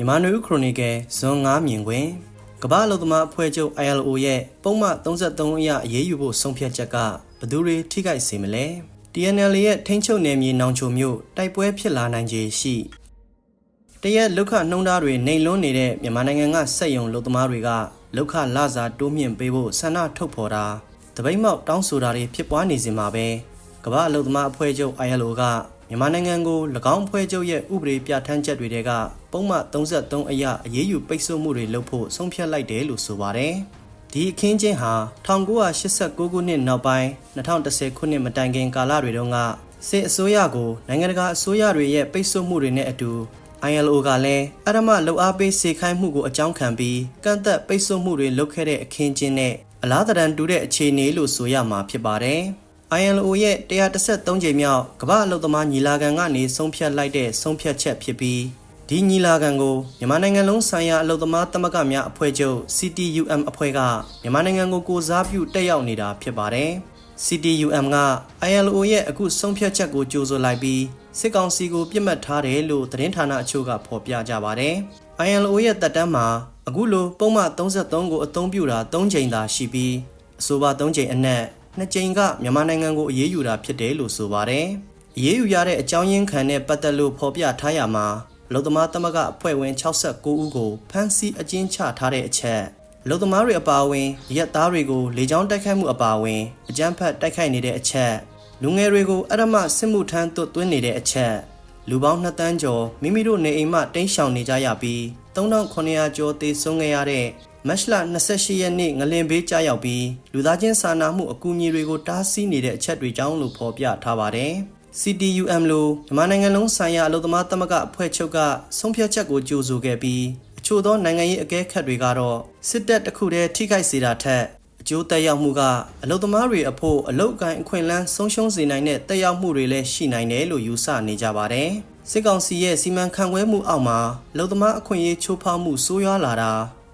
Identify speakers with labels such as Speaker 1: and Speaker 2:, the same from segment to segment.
Speaker 1: မြန်မာနွေဦးခရိုနီကယ်ဇွန်9မြင်ကွင်ကမ္ဘာအလုပ်သမားအဖွဲ့ချုပ် ILO ရဲ့ပုံမှန်33အရအရေးယူဖို့ဆုံးဖြတ်ချက်ကဘယ်သူတွေထိခိုက်စေမလဲ TNL ရဲ့ထိန်းချုပ်နယ်မြေနောင်ချိုမြို့တိုက်ပွဲဖြစ်လာနိုင်ခြေရှိတရက်လုခနှုံးသားတွေနှိမ်လွန်းနေတဲ့မြန်မာနိုင်ငံကစက်ယုံလုပ်သမားတွေကလုခလစာတိုးမြင့်ပေးဖို့ဆန္ဒထုတ်ဖော်တာတပိတ်မောက်တောင်းဆိုတာတွေဖြစ်ပွားနေစဉ်မှာပဲကမ္ဘာအလုပ်သမားအဖွဲ့ချုပ် ILO ကမြန်မာနိုင်ငံကို၎င်းအဖွဲ့ချုပ်ရဲ့ဥပဒေပြဋ္ဌာန်းချက်တွေက ပုံမှန်33အရအရေးယူပိတ်ဆို့မှုတွေလုပ်ဖို့ဆုံးဖြတ်လိုက်တယ်လို့ဆိုပါတယ်။ဒီအခင်းချင်းဟာ1989ခုနှစ်နောက်ပိုင်း2010ခုနှစ်မတိုင်ခင်ကာလတွေတုန်းကစစ်အစိုးရကိုနိုင်ငံတကာအစိုးရတွေရဲ့ပိတ်ဆို့မှုတွေနဲ့အတူ ILO ကလည်းအရမလှုပ်အားပေးစေခိုင်းမှုကိုအကြောင်းခံပြီးကန့်သက်ပိတ်ဆို့မှုတွေလုပ်ခဲ့တဲ့အခင်းချင်းနဲ့အလားတန်တူတဲ့အခြေအနေလို့ဆိုရမှာဖြစ်ပါတယ်။ ILO ရဲ့133ကြိမ်မြောက်ကမ္ဘာအလုပ်သမားညီလာခံကနေဆုံးဖြတ်လိုက်တဲ့ဆုံးဖြတ်ချက်ဖြစ်ပြီး ဒီညီလာခံကိုမြန်မာနိုင်ငံလုံးဆိုင်ရာအလုပ်သမားသမဂ္ဂများအဖွဲ့ချုပ် CTUM အဖွဲ့ကမြန်မာနိုင်ငံကိုကိုစားပြုတက်ရောက်နေတာဖြစ်ပါတယ်။ CTUM က ILO ရဲ့အခုဆုံးဖြတ်ချက်ကိုကြိုဆိုလိုက်ပြီးစစ်ကောင်စီကိုပြစ်မှတ်ထားတယ်လို့သတင်းဌာနအချို့ကဖော်ပြကြပါတယ်။ ILO ရဲ့တပ်တန်းမှာအခုလိုပုံမှန်33ကိုအသုံးပြုတာ3ချိန်သာရှိပြီးအဆိုပါ3ချိန်အနက်2ချိန်ကမြန်မာနိုင်ငံကိုအရေးယူတာဖြစ်တယ်လို့ဆိုပါတယ်။အရေးယူရတဲ့အကြောင်းရင်းခံနဲ့ပတ်သက်လို့ဖော်ပြထားရမှာ အလုံသမားသမဂ္ဂအဖွဲ့ဝင်69ဦးကိုဖမ်းဆီးအကျဉ်းချထားတဲ့အချက်အလုံသမားတွေအပါအဝင်ရက်သားတွေကိုလေကြောင်းတိုက်ခိုက်မှုအပါအဝင်အကြမ်းဖက်တိုက်ခိုက်နေတဲ့အချက်လူငယ်တွေကိုအရမစစ်မှုထမ်းသွတ်သွင်းနေတဲ့အချက်လူပေါင်း2တန်းကျော်မိမိတို့နေအိမ်မှတိမ်းရှောင်နေကြရပြီး3900ကျော်သေဆုံးခဲ့ရတဲ့မတ်လ28ရက်နေ့ငလင်ဘေးကြားရောက်ပြီးလူသားချင်းစာနာမှုအကူအညီတွေကိုတားဆီးနေတဲ့အချက်တွေကြောင့်လို့ဖော်ပြထားပါတယ်။ CTUM လို့မြန်မာနိုင်ငံလုံးဆိုင်ရာအလုပ်သမားသမဂ္ဂအဖွဲ့ချုပ်ကဆုံးဖြတ်ချက်ကိုကြိုဆိုခဲ့ပြီးအချို့သောနိုင်ငံရေးအကဲခတ်တွေကတော့စစ်တပ်တစ်ခုတည်းထိခိုက်စေတာထက်အကျိုးသက်ရောက်မှုကအလုပ်သမားတွေအဖို့အလုပ်ကိုင်အခွင့်အလမ်းဆုံးရှုံးစေနိုင်တဲ့သက်ရောက်မှုတွေလည်းရှိနိုင်တယ်လို့ယူဆနေကြပါတယ်။စစ်ကောင်စီရဲ့စီမံခန့်ခွဲမှုအောက်မှာအလုပ်သမားအခွင့်အရေးချိုးဖောက်မှုဆိုးရွားလာတာ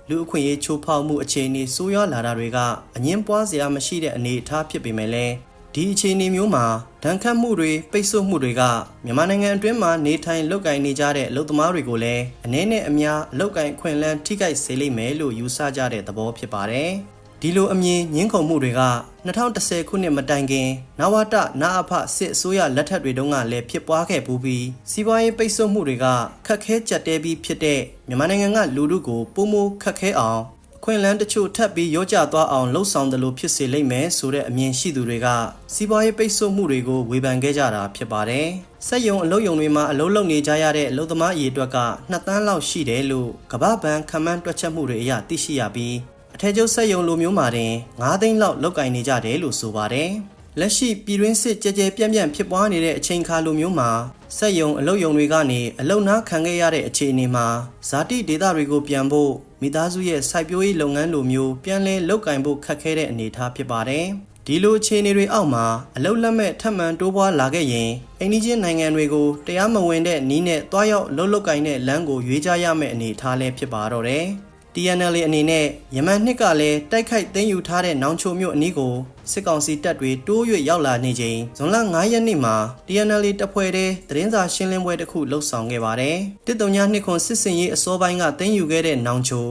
Speaker 1: လူအခွင့်အရေးချိုးဖောက်မှုအခြေအနေဆိုးရွားလာတာတွေကအငင်းပွားစရာမရှိတဲ့အနေအထားဖြစ်ပေမဲ့လည်း ဒီအခြေအနေမျိုးမှာဒဏ်ခတ်မှုတွေပိတ်ဆို့မှုတွေကမြန်မာနိုင်ငံအတွင်းမှာနေထိုင်လုပ်ကိုင်နေကြတဲ့အလုပ်သမားတွေကိုလည်းအနည်းနဲ့အများအလုပ်ကိုင်ခွင့်လန်းထိခိုက်စေလိမ့်မယ်လို့ယူဆကြတဲ့သဘောဖြစ်ပါတယ်။ဒီလိုအမြင်ညှင်းခုန်မှုတွေက2010ခုနှစ်မတိုင်ခင်နဝတနာအဖစစ်အစိုးရလက်ထက်တွေတုန်းကလည်းဖြစ်ပွားခဲ့ပူးပြီးစီးပွားရေးပိတ်ဆို့မှုတွေကခက်ခဲကြက်တဲပြီးဖြစ်တဲ့မြန်မာနိုင်ငံကလူထုကိုပုံမခက်ခဲအောင် ခွင့်လန်းတချို့ထပ်ပြီးရောကြသွားအောင်လှုံ့ဆော်တယ်လို့ဖြစ်စေလိမ့်မယ်ဆိုတဲ့အမြင်ရှိသူတွေကစီးပွားရေးပိတ်ဆို့မှုတွေကိုဝေဖန်ခဲ့ကြတာဖြစ်ပါတယ်။စက်ယုံအလုပ်ယုံတွေမှာအလုပ်လုပ်နေကြရတဲ့အလုပ်သမားအရေအတွက်က2တန်းလောက်ရှိတယ်လို့ကမ္ဘာ့ဘဏ်ခန့်မှန်းတွက်ချက်မှုတွေအရသိရှိရပြီးအထက်ကျုပ်စက်ယုံလိုမျိုးမှာတင်9သိန်းလောက်လောက်ကင်နေကြတယ်လို့ဆိုပါတယ်။လက်ရှိပြည်တွင်းစစ်ကြဲကြဲပြန့်ပြန့်ဖြစ်ပွားနေတဲ့အချိန်ခါလိုမျိုးမှာစက်ယုံအလုပ်ယုံတွေကနေအလုံနာခံခဲ့ရတဲ့အခြေအနေမှာဇာတိဒေသတွေကိုပြန်ဖို့ မိသားစုရဲ့စိုက်ပျိုးရေးလုပ်ငန်းလိုမျိုးပြန်လည်လုပ်ကင်ဖို့ခက်ခဲတဲ့အနေအထားဖြစ်ပါတယ်။ဒီလိုအခြေအနေတွေအောက်မှာအလုတ်လက်မဲ့ထပ်မံတိုးပွားလာခဲ့ရင်အိန္ဒိချင်းနိုင်ငံတွေကိုတရားမဝင်တဲ့နီးနဲ့တွားရောက်လှုပ်လှုပ်ကင်တဲ့လမ်းကိုရွေးကြရမယ့်အနေအထားလည်းဖြစ်ပါတော့တယ်။ TNL အနေနဲ့ယမန်နှစ်ကလည်းတိုက်ခိုက်သိမ်းယူထားတဲ့နောင်ချိုမြို့အနီးကိုစစ်ကောင်စီတပ်တွေတိုး၍ရောက်လာနေချိန်ဇွန်လ9ရက်နေ့မှာ TNL တပ်ဖွဲ့တဲ့သတင်းစာရှင်းလင်းပွဲတစ်ခုလှုပ်ဆောင်ခဲ့ပါတယ်။တစ်တုံညာနှစ်ခွန်စစ်စင်ရေးအစောပိုင်းကသိမ်းယူခဲ့တဲ့နောင်ချို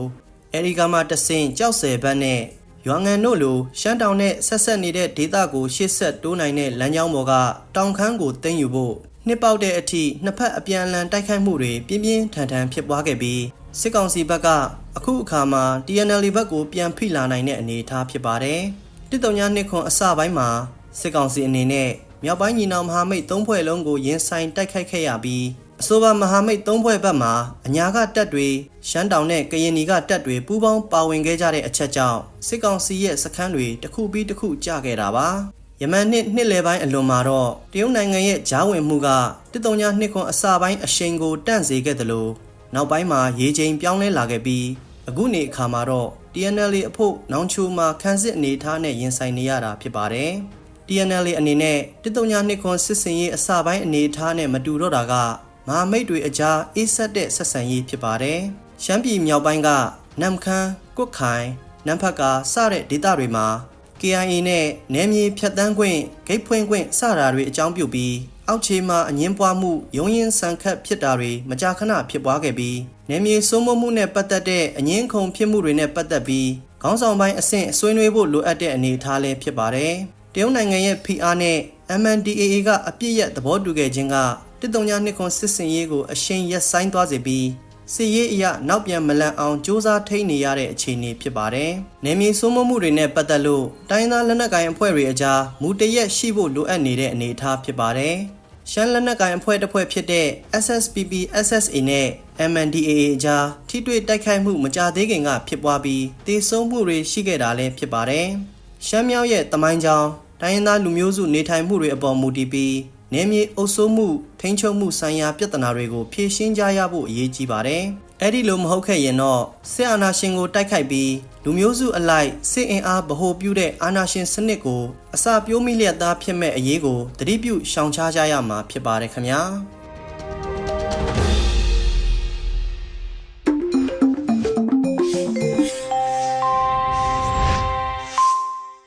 Speaker 1: အဲဒီကမှတဆင့်ကြောက်စဲဘတ်နဲ့ရွာငံတို့လိုရှမ်းတောင်နဲ့ဆက်ဆက်နေတဲ့ဒေသကိုရှေ့ဆက်တိုးနိုင်တဲ့လမ်းကြောင်းပေါ်ကတောင်ခမ်းကိုသိမ်းယူဖို့နှစ်ပေါက်တဲ့အထိနှစ်ဖက်အပြန်အလှန်တိုက်ခိုက်မှုတွေပြင်းပြင်းထန်ထန်ဖြစ်ပွားခဲ့ပြီး စစ်ကောင်စီဘက်ကအခုအခါမှာ TNL ဘက်ကိုပြန်ဖိလာနိုင်တဲ့အနေအထားဖြစ်ပါတယ်။တစ်တုံညာနှစ်ခွန်အစပိုင်းမှာစစ်ကောင်စီအနေနဲ့မြောက်ပိုင်းညီနောင်မဟာမိတ်၃ဖွဲ့လုံးကိုရင်ဆိုင်တိုက်ခိုက်ခဲ့ရပြီးအဆိုပါမဟာမိတ်၃ဖွဲ့ဘက်မှာအညာကတပ်တွေရှမ်းတောင်နဲ့ကရင်နီကတပ်တွေပူးပေါင်းပါဝင်ခဲ့ကြတဲ့အချက်ကြောင့်စစ်ကောင်စီရဲ့စခန်းတွေတစ်ခုပြီးတစ်ခုကျခဲ့တာပါ။ယမန်နှစ်နှစ်လယ်ပိုင်းအလွန်မှာတော့တရုတ်နိုင်ငံရဲ့ဂျားဝင်မှုကတစ်တုံညာနှစ်ခွန်အစပိုင်းအရှိန်ကိုတန့်စေခဲ့တယ်လို့ နောက်ပိုင်းမှာရေချိန်ပြောင်းလဲလာခဲ့ပြီးအခုနေအခါမှာတော့ TNL အဖို့နောင်ချိုမှာခန်းစစ်အနေထားနဲ့ရင်ဆိုင်နေရတာဖြစ်ပါတယ်။ TNL အနေနဲ့တစ်တုံညာနှစ်ခွန်စစ်စင်ရေးအစပိုင်းအနေထားနဲ့မတူတော့တာကမဟာမိတ်တွေအကြားအေးဆက်တဲ့ဆက်ဆံရေးဖြစ်ပါတယ်။ရှမ်းပြည်မြောက်ပိုင်းကနမ်ခမ်း၊ကွတ်ခိုင်၊နမ်ဖက်ကစတဲ့ဒေသတွေမှာ KIA နဲ့နယ်မြေဖြတ်တန်းခွင့်ဂိတ်ဖွင့်ခွင့်စတာတွေအကြောင်းပြုပြီး အောက်ခြေမှာအငင်းပွားမှုရုံရင်ဆန်ခတ်ဖြစ်တာတွေမကြာခဏဖြစ်ပွားခဲ့ပြီးနေမြေစိုးမိုးမှုနဲ့ပတ်သက်တဲ့အငင်းခုန်ဖြစ်မှုတွေနဲ့ပတ်သက်ပြီးခေါင်းဆောင်ပိုင်းအဆင့်ဆွေးနွေးဖို့လိုအပ်တဲ့အနေအထားလည်းဖြစ်ပါတယ်။တရုတ်နိုင်ငံရဲ့ PR နဲ့ MNDAA ကအပြစ်ရဲ့သဘောတူခဲ့ခြင်းကတစ်တုံညာနှစ်ခွန်စစ်စင်ရေးကိုအရှိန်ရက်ဆိုင်သွားစေပြီးစစ်ရေးအရနောက်ပြန်မလန့်အောင်စ조사ထိန်းနေရတဲ့အခြေအနေဖြစ်ပါတယ်။နေမြေစိုးမိုးမှုတွေနဲ့ပတ်သက်လို့တိုင်းသားလက်နက်ကိုင်အဖွဲ့တွေအကြားမူတရက်ရှိဖို့လိုအပ်နေတဲ့အနေအထားဖြစ်ပါတယ်။ ရှမ်းလက်နက်ကိုင်အဖွဲ့တစ်ဖွဲ့ဖြစ်တဲ့ SSPP SSA နဲ့ MNDAA အကြားထိတွေ့တိုက်ခိုက်မှုမကြသေးခင်ကဖြစ်ပွားပြီးတေဆုံးမှုတွေရှိခဲ့တာလည်းဖြစ်ပါတယ်။ရှမ်းမြောက်ရဲ့တမိုင်းကြောင်တိုင်းရင်းသားလူမျိုးစုနေထိုင်မှုတွေအပေါ်မူတည်ပြီး နေမြေအုပ်စိုးမှုထိန်းချုပ်မှုဆိုင်ရာပြဿနာတွေကိုဖြေရှင်းကြရဖို့အရေးကြီးပါတယ်။အဲ့ဒီလိုမဟုတ်ခဲ့ရင်တော့စစ်အာဏာရှင်ကိုတိုက်ခိုက်ပြီးလူမျိုးစုအလိုက်စစ်အင်အားဗဟိုပြုတဲ့အာဏာရှင်စနစ်ကိုအစာပြိုးမိလျက်သားဖြစ်မဲ့အရေးကိုတတိပြုရှောင်ရှားကြရမှာဖြစ်ပါတယ်ခင်ဗျာ။